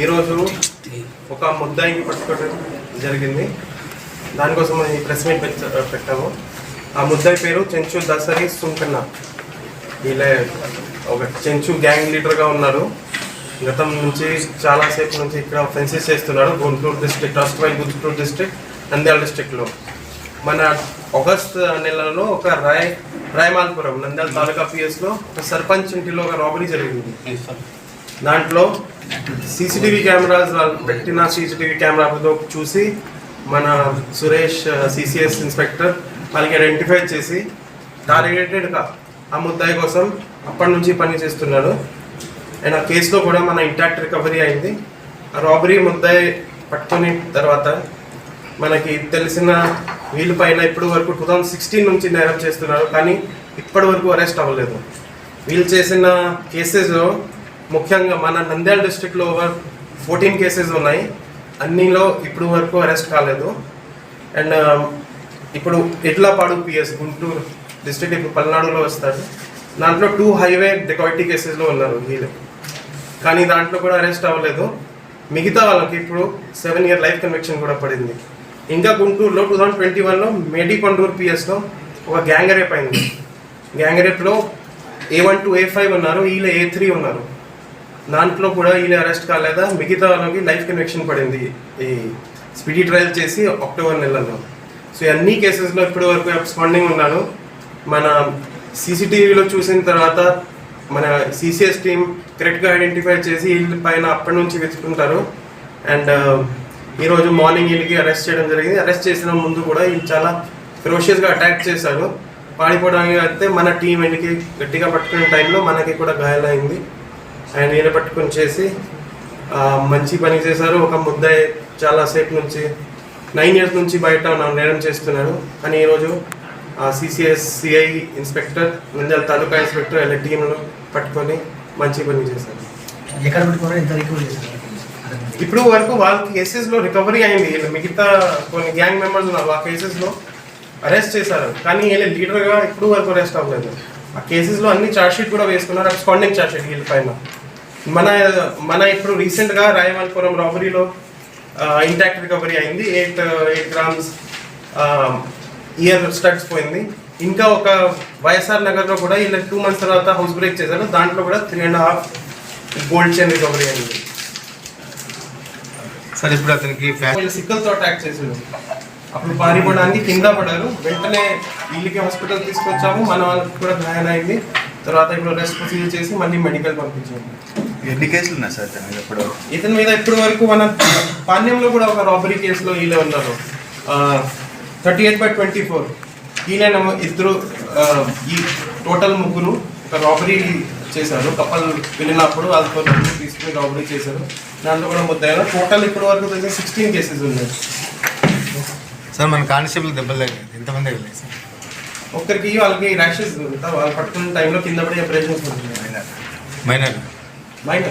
ఈరోజు ఒక ముద్దాయిని పట్టుకోవడం జరిగింది. దానికోసం ఈ ప్రెస్ మీట్ పెట్ట- పెట్టాము. ఆ ముద్దాయి పేరు చెంచు దసరి సుంకన్న. వీళ్ళ ఒక చెంచు గ్యాంగ్ లీడర్గా ఉన్నారు. గతం నుంచి చాలాసేపు నుంచి ఇక్కడ ఫెన్సెస్ చేస్తున్నాడు. Guntur district first while Guntur district Nandyal డిస్ట్రిక్ట్లో. మన ఆగస్ట్ నెలలో ఒక రాయ్ రాయమాల్పురం నంద్యాల తాలూకా పిఎస్లో ఒక సర్పంచ్ ఇంటిలో ఒక రాబరీ జరిగింది. దాంట్లో సీసీటీవీ కెమెరాస్ వాళ్ళు పెట్టిన సీసీటీవీ కెమెరాతో చూసి మన సురేష్ సిసిఎస్ ఇన్స్పెక్టర్ వాళ్ళకి ఐడెంటిఫై చేసి టార్గెటెడ్గా ఆ ముద్దాయి కోసం అప్పటి నుంచి పని చేస్తున్నాడు. అండ్ ఆ కేసులో కూడా మన ఇంటాక్ట్ రికవరీ అయింది. ఆ రాబరీ ముద్దాయి పట్టుకుని తర్వాత మనకి తెలిసిన వీళ్ళ పైన ఇప్పటి వరకు టూ థౌజండ్ సిక్స్టీన్ నుంచి నేరం చేస్తున్నారు. కానీ ఇప్పటి వరకు అరెస్ట్ అవ్వలేదు. వీళ్ళు చేసిన కేసెస్లో ముఖ్యంగా మన నంద్యాల డిస్ట్రిక్ట్లో ఓవర్ ఫోర్టీన్ కేసెస్ ఉన్నాయి. అన్నిలో ఇప్పుడు వరకు అరెస్ట్ కాలేదు. అండ్ um, ఇప్పుడు ఎడ్లపాడు పిఎస్ గుంటూరు డిస్ట్రిక్ట్ ఇప్పుడు పల్నాడులో వస్తాడు. దాంట్లో టూ హైవే డెకాయిటీ కేసెస్లో ఉన్నారు వీళ్ళు. కానీ దాంట్లో కూడా అరెస్ట్ అవ్వలేదు. మిగతా వాళ్ళకి ఇప్పుడు సెవెన్ ఇయర్ లైఫ్ కన్వెక్షన్ కూడా పడింది. ఇంకా గుంటూరులో టూ థౌజండ్ ట్వంటీ వన్లో మేడి కొండూరు పిఎస్లో ఒక గ్యాంగ్ రేప్ అయింది. Gang రేప్లో A one to A five ఉన్నారు. వీళ్ళు ఏ త్రీ ఉన్నారు. దాంట్లో కూడా వీళ్ళు అరెస్ట్ కాలేదా? మిగతా వాళ్ళకి లైఫ్ కన్వెక్షన్ పడింది. ఈ స్పీడీ ట్రయల్ చేసి అక్టోబర్ నెలలో. సో అన్ని కేసెస్లో ఇప్పటి వరకు అబ్స్పాండింగ్ ఉన్నాను. మన సీసీటీవీలో చూసిన తర్వాత మన సిసిఎస్ టీం కరెక్ట్గా ఐడెంటిఫై చేసి వీళ్ళ పైన అప్పటి నుంచి వెతుకుంటారు అండ్ ఈరోజు మార్నింగ్ వీళ్ళకి అరెస్ట్ చేయడం జరిగింది. అరెస్ట్ చేసిన ముందు కూడా వీళ్ళు చాలా ఫెరోషియస్గా అటాక్ చేశారు. పాడిపోవడానికి అయితే మన టీం వీళ్ళకి గట్టిగా పట్టుకునే టైంలో మనకి కూడా గాయాలైంది. ఆయన ఈయన పట్టుకొని చేసి మంచి పని చేశారు. ఒక ముద్దాయి చాలాసేపు నుంచి నైన్ ఇయర్స్ నుంచి బయట నా నేరం చేస్తున్నాడు. కానీ ఈరోజు CCS CI inspector Nandyal taluka inspector వాళ్ళ టీంలో పట్టుకొని మంచి పని చేశారు. ఎక్కడ ఇప్పుడు వరకు వాళ్ళ కేసెస్లో రికవరీ అయింది. వీళ్ళు మిగతా కొన్ని గ్యాంగ్ మెంబర్స్ ఉన్నారు. ఆ కేసెస్లో అరెస్ట్ చేశారు. కానీ వీళ్ళ లీడర్గా ఇప్పుడు వరకు అరెస్ట్ అవ్వలేదు. ఆ కేసెస్లో అన్ని షీట్ కూడా వేసుకున్నారు. అబ్స్కాండింగ్ షీట్ వీళ్ళ పైన. మన మన ఇప్పుడు రీసెంట్గా రాయమల్పురం రాబరీలో ఇంటాక్ట్ రికవరీ అయింది. Eight eight grams ear studs పోయింది. ఇంకా ఒక వైఎస్ఆర్ నగర్లో కూడా వీళ్ళ టూ మంత్స్ తర్వాత హౌస్ బ్రేక్ చేశారు. దాంట్లో కూడా three and half gold chain recovery అయింది. సార్ ఇప్పుడు అతనికి సిక్కలతో అటాక్ చేసాడు అప్పుడు పారిపోవడానికి కింద పడ్డారు. వెంటనే వీళ్ళకి హాస్పిటల్ తీసుకొచ్చాము. మన వాళ్ళకి కూడా గాయం అయింది. తర్వాత ఇప్పుడు రెస్ట్ ప్రొసీజర్ చేసి మళ్ళీ మెడికల్ పంపించాము. ఎన్ని కేసులు ఉన్నాయి సార్ దాని మీద ఇప్పుడు? ఇతని మీద ఇప్పటి వరకు మన పాణ్యంలో కూడా ఒక రాబరీ కేసులో వీళ్ళే ఉన్నారు. Thirty eight by twenty four ఈయన ఇద్దరు ఈ టోటల్ ముగ్గురు ఒక రాబరీ చేశారు. కప్పల్ వెళ్ళినప్పుడు వాళ్ళతో తీసుకుని రాబరీ చేశారు. దాంట్లో కూడా ముద్దాయి టోటల్ ఇప్పటి వరకు తెలిసిన సిక్స్టీన్ కేసెస్ ఉన్నాయి. సార్ మన కానిస్టేబుల్ దెబ్బలు తగిలాయి. ఎంతమంది తగిలాయి సార్? ఒక్కరికి వాళ్ళకి ర్యాషెస్ వాళ్ళు పట్టుకున్న టైంలో కింద పడి ఆపరేషన్స్ మైనర్ మైనర్ 毎回。